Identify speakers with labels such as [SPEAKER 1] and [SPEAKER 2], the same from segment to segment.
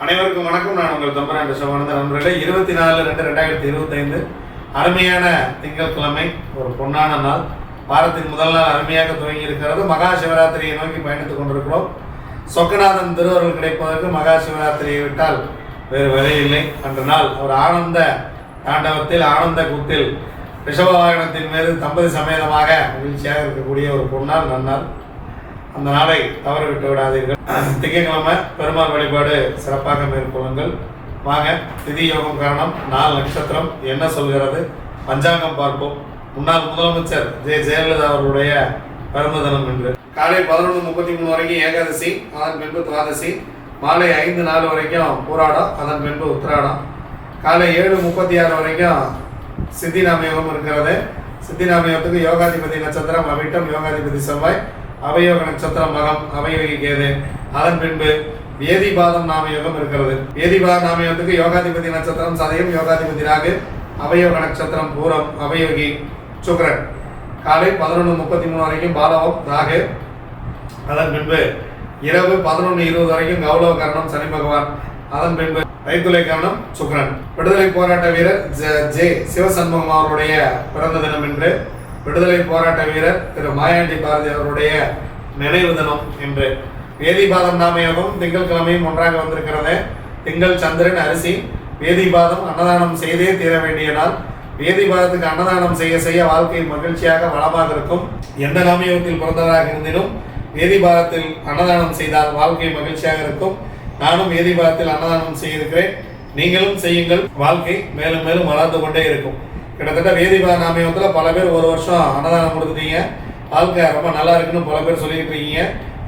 [SPEAKER 1] அனைவருக்கும் வணக்கம். நான் உங்கள் தம்பரான் சிவானந்த நண்பர்களே இருபத்தி நாலு ரெண்டு ரெண்டாயிரத்தி இருபத்தைந்து அருமையான திங்கட்கிழமை ஒரு பொன்னான நாள். வாரத்தின் முதல் நாள் அருமையாக துவங்கி இருக்கிறது மகா சிவராத்திரியை நோக்கி பயணித்துக் கொண்டிருக்கிறோம். சொக்கநாதன் திருவருள் கிடைப்பதற்கு மகா சிவராத்திரியை விட்டால் வேறு வரையில்லை அன்று நாள் ஒரு ஆனந்த தாண்டவத்தில் ஆனந்த கூத்தில் ரிஷப வாகனத்தின் மீது தம்பதி சமேதமாக மகிழ்ச்சியாக இருக்கக்கூடிய ஒரு பொன்னால் நன்னாள். அந்த நாளை தவற விட்டு விடாதீர்கள். திங்கட்கிழமை பெருமாள் வழிபாடு சிறப்பாக மேற்கொள்ளுங்கள். வாங்க திதி யோகம் காரணம் நாலு நட்சத்திரம் என்ன சொல்கிறது? பஞ்சாங்கம் பார்ப்போம். முன்னாள் முதலமைச்சர் ஜெய ஜெயலலிதா அவர்களுடைய பிறந்த தினம் என்று காலை பதினொன்று முப்பத்தி மூணு வரைக்கும் ஏகாதசி அதன் பின்பு துவாதசி மாலை ஐந்து நாலு வரைக்கும் பூராடம் அதன் பின்பு உத்திராடம். காலை ஏழு முப்பத்தி ஆறு வரைக்கும் சித்தி நாமயோகம் இருக்கிறது. சித்தி நாமயோகத்துக்கு யோகாதிபதி நட்சத்திரம் அவிட்டம் யோகாதிபதி செவ்வாய். அவயோக நட்சத்திரம் மகம் அவயோகி கேது. அதன் பின்பு வேதிபாதம் நாமயோகம் இருக்கிறது. வேதிபாத நாமயோகத்துக்கு யோகாதிபதி நட்சத்திரம் சதயம் யோகாதிபதி ராகு அவயோக நட்சத்திரம் பூரம் அவயோகி சுக்ரன் காலை பதினொன்று முப்பத்தி மூணு வரைக்கும் பாலவம் ராகு. அதன் பின்பு இரவு பதினொன்று இருபது வரைக்கும் கௌரவ கரணம் சனி பகவான். அதன் பின்பு ரைத்துளை கரணம் சுக்ரன் விடுதலை போராட்ட வீரர் ஜ- ஜே சிவசண்முகம் அவருடைய பிறந்த தினம் என்று விடுதலை போராட்ட வீரர் திரு மாயாண்டி பாரதி அவருடைய நினைவு தினம் என்று வேதிபாதம் நாமயமும் திங்கட்கிழமையும் ஒன்றாக வந்திருக்கிறது. திங்கள் சந்திரன் அரிசி வேதிபாதம் அன்னதானம் செய்தே தீர வேண்டிய நாள். வேதிபாதத்துக்கு அன்னதானம் செய்ய செய்ய வாழ்க்கை மகிழ்ச்சியாக வளமாக இருக்கும். எந்த நாமயத்தில் பிறந்தவராக இருந்தினும் வேதிபாதத்தில் அன்னதானம் செய்தால் வாழ்க்கை மகிழ்ச்சியாக இருக்கும். நானும் வேதிபாதத்தில் அன்னதானம் செய்திருக்கிறேன். நீங்களும் செய்யுங்கள். வாழ்க்கை மேலும் மேலும் வளர்ந்து கொண்டே இருக்கும். கிட்டத்தட்ட வேதிபா நாமயத்தில் பல பேர் ஒரு வருஷம் அன்னதானம் கொடுத்துட்டீங்க. வாழ்க்கை ரொம்ப நல்லா இருக்குன்னு பல பேர் சொல்லிட்டு இருக்கீங்க.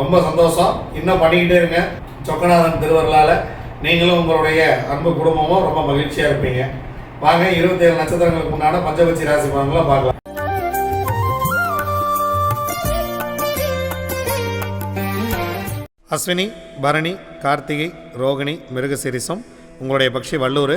[SPEAKER 1] ரொம்ப சந்தோஷம். இன்னும் பண்ணிக்கிட்டே இருங்க. சொக்கநாதன் திருவருளால் நீங்களும் உங்களுடைய அன்பு குடும்பமும் ரொம்ப மகிழ்ச்சியாக இருப்பீங்க. வாங்க இருபத்தேழு நட்சத்திரங்களுக்கு முன்னாடி பஞ்சபட்சி ராசி பலன்களை பார்க்கலாம். அஸ்வினி பரணி கார்த்திகை ரோகிணி மிருகசிரிசம் உங்களுடைய பக்ஷி வல்லூர்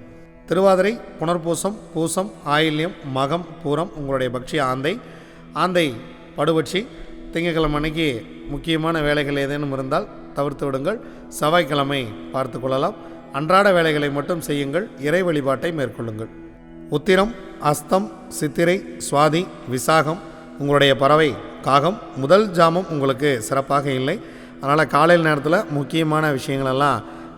[SPEAKER 1] திருவாதிரை புனர்பூசம் பூசம் ஆயில்யம் மகம் பூரம் உங்களுடைய பக்ஷி ஆந்தை. ஆந்தை படுபட்சி திங்கட்கிழமை அன்னைக்கு முக்கியமான வேலைகள் ஏதேனும் இருந்தால் தவிர்த்து விடுங்கள். செவ்வாய்க்கிழமை பார்த்து கொள்ளலாம். அன்றாட வேலைகளை மட்டும் செய்யுங்கள். இறை வழிபாட்டை மேற்கொள்ளுங்கள். உத்திரம் அஸ்தம் சித்திரை சுவாதி விசாகம் உங்களுடைய பறவை காகம். முதல் ஜாமம் உங்களுக்கு சிறப்பாக இல்லை. அதனால் காலையில் நேரத்தில் முக்கியமான விஷயங்களெல்லாம்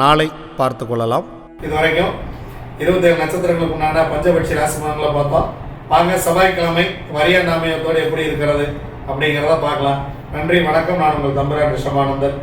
[SPEAKER 1] நாளை பார்த்து கொள்ளலாம். இது வரைக்கும் இருபத்தேழு நட்சத்திரங்களுக்கு உண்டான பஞ்சபட்சி ராசிமான்களை பார்த்தோம். வாங்க செவ்வாய்க்கிழமை வரிய நாமயத்தோடு எப்படி இருக்கிறது அப்படிங்கிறத பார்க்கலாம். நன்றி வணக்கம். நான் உங்கள் தம்புரான் ரிஷபானந்தன்